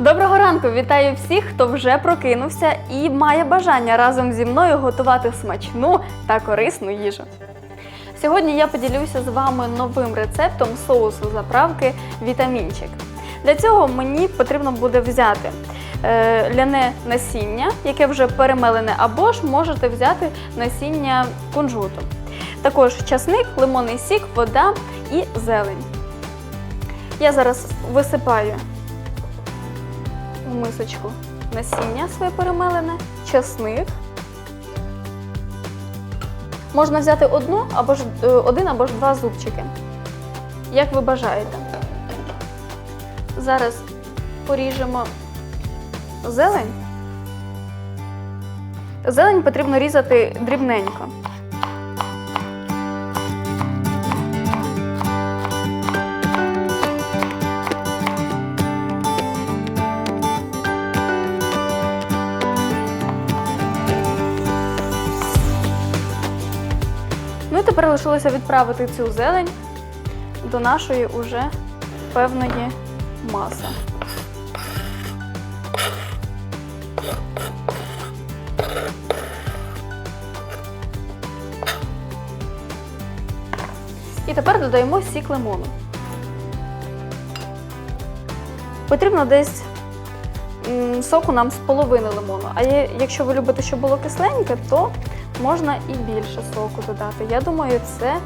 Доброго ранку! Вітаю всіх, хто вже прокинувся і має бажання разом зі мною готувати смачну та корисну їжу. Сьогодні я поділюся з вами новим рецептом соусу заправки Вітамінчик. Для цього мені потрібно буде взяти е, ляне насіння, яке вже перемелене, або ж можете взяти насіння кунжуту. Також часник, лимонний сік, вода і зелень. Я зараз висипаю в мисочку насіння своє перемелене, часник. Можна взяти одну або ж е, один або ж два зубчики, як ви бажаєте. Зараз поріжемо зелень. Зелень потрібно різати дрібненько. Тепер лишилося відправити цю зелень до нашої уже певної маси. І тепер додаємо сік лимону. Потрібно десь соку нам з половини лимону. А якщо ви любите, щоб було кисленьке, то можна і більше соку додати. Я думаю, це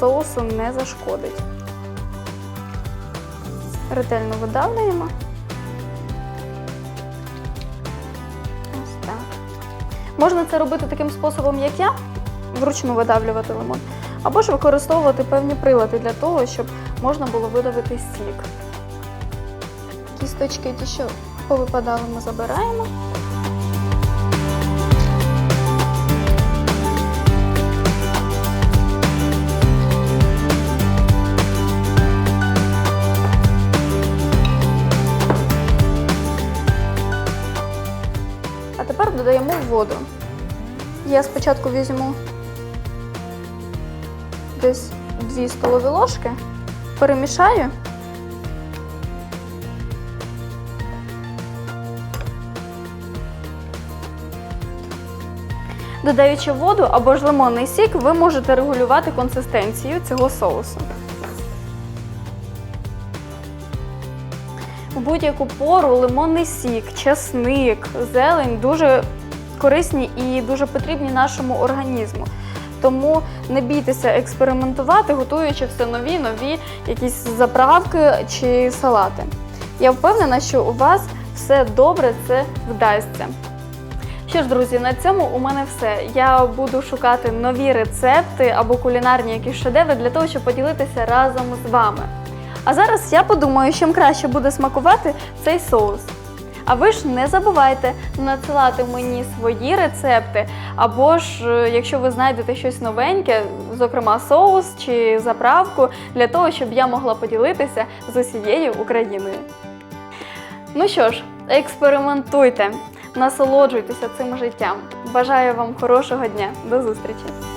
соусу не зашкодить. Ретельно видавлюємо. Ось так. Можна це робити таким способом, як я, вручну видавлювати лимон, або ж використовувати певні прилади для того, щоб можна було видавити сік. Кісточки ті, що повипадали, ми забираємо. Додаємо воду. Я спочатку візьму десь 2 столові ложки, перемішаю. Додаючи воду або ж лимонний сік, ви можете регулювати консистенцію цього соусу. У будь-яку пору лимонний сік, часник, зелень дуже корисні і дуже потрібні нашому організму. Тому не бійтеся експериментувати, готуючи все нові, нові якісь заправки чи салати. Я впевнена, що у вас все добре це вдасться. Що ж, друзі, на цьому у мене все. Я буду шукати нові рецепти або кулінарні якісь шедеври для того, щоб поділитися разом з вами. А зараз я подумаю, чим краще буде смакувати цей соус. А ви ж не забувайте надсилати мені свої рецепти, або ж, е, якщо ви знайдете щось новеньке, зокрема соус чи заправку, для того, щоб я могла поділитися з усією Україною. Ну що ж, експериментуйте, насолоджуйтеся цим життям. Бажаю вам хорошого дня. До зустрічі!